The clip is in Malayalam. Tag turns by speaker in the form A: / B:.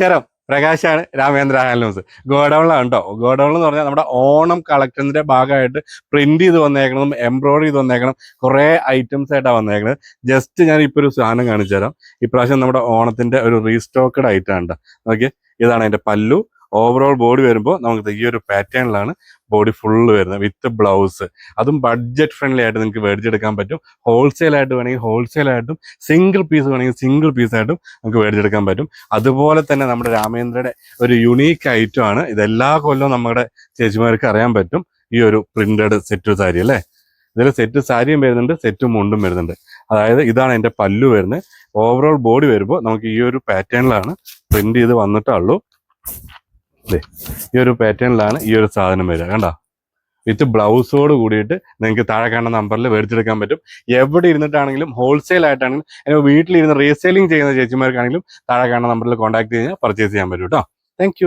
A: നമസ്കാരം. പ്രകാശാണ് രാമേന്ദ്ര ഹാൻഡ്ലൂംസ് ഗോഡൗണിലാണ് കേട്ടോ ഗോഡൗൺ എന്ന് പറഞ്ഞാൽ നമ്മുടെ ഓണം കളക്ഷൻസിന്റെ ഭാഗമായിട്ട് പ്രിന്റ് ചെയ്ത് വന്നേക്കണം എംബ്രോയിഡറി ചെയ്ത് വന്നേക്കണം കുറേ ഐറ്റംസ് ആയിട്ടാണ് വന്നേക്കുന്നത് ജസ്റ്റ് ഞാൻ ഇപ്പോൾ ഒരു സാധനം കാണിച്ചു തരാം ഇപ്രാവശ്യം നമ്മുടെ ഓണത്തിന്റെ ഒരു റീസ്റ്റോക്കഡ് ഐറ്റം ഉണ്ട് ഓക്കെ ഇതാണ് അതിന്റെ പല്ലു. ഓവറോൾ ബോഡി വരുമ്പോൾ നമുക്ക് ഈ ഒരു പാറ്റേണിലാണ് ബോഡി ഫുള്ള് വരുന്നത്. വിത്ത് ബ്ലൗസ് അതും ബഡ്ജറ്റ് ഫ്രണ്ട്ലി ആയിട്ട് നിങ്ങൾക്ക് മേടിച്ചെടുക്കാൻ പറ്റും. ഹോൾസെയിൽ ആയിട്ട് വേണമെങ്കിൽ ഹോൾസെയിൽ ആയിട്ടും സിംഗിൾ പീസ് വേണമെങ്കിൽ സിംഗിൾ പീസ് ആയിട്ടും നമുക്ക് മേടിച്ചെടുക്കാൻ പറ്റും. അതുപോലെ തന്നെ നമ്മുടെ രാമേന്ദ്രയുടെ ഒരു യുണീക്ക് ഐറ്റം ആണ്. ഇതെല്ലാ കൊല്ലവും നമ്മുടെ ചേച്ചിമാർക്ക് അറിയാൻ പറ്റും. ഈ ഒരു പ്രിന്റഡ് സെറ്റ് സാരി അല്ലേ? ഇതിൽ സെറ്റ് സാരിയും വരുന്നുണ്ട് സെറ്റും മുണ്ടും വരുന്നുണ്ട്. അതായത് ഇതാണ് എന്റെ പല്ലു വരുന്നത്. ഓവറോൾ ബോഡി വരുമ്പോൾ നമുക്ക് ഈ ഒരു പാറ്റേണിലാണ് പ്രിന്റ് ചെയ്ത് വന്നിട്ടുള്ളൂ ഈ ഒരു പാറ്റേണിലാണ് ഈ ഒരു സാധനം വരിക കണ്ടോ? വിത്ത് ബ്ലൗസോട് കൂടിയിട്ട് നിങ്ങൾക്ക് താഴെ കാണുന്ന നമ്പറിൽ മേടിച്ചെടുക്കാൻ പറ്റും. എവിടെ ഇരുന്നിട്ടാണെങ്കിലും ഹോൾസെയിൽ ആയിട്ടാണെങ്കിലും അല്ലെങ്കിൽ വീട്ടിലിരുന്ന് റീസെയിലിംഗ് ചെയ്യുന്ന ചേച്ചിമാർക്കാണെങ്കിലും താഴെ കാണുന്ന നമ്പറിൽ കോൺടാക്ട് കഴിഞ്ഞാൽ പർച്ചേസ് ചെയ്യാൻ പറ്റും കേട്ടോ താങ്ക്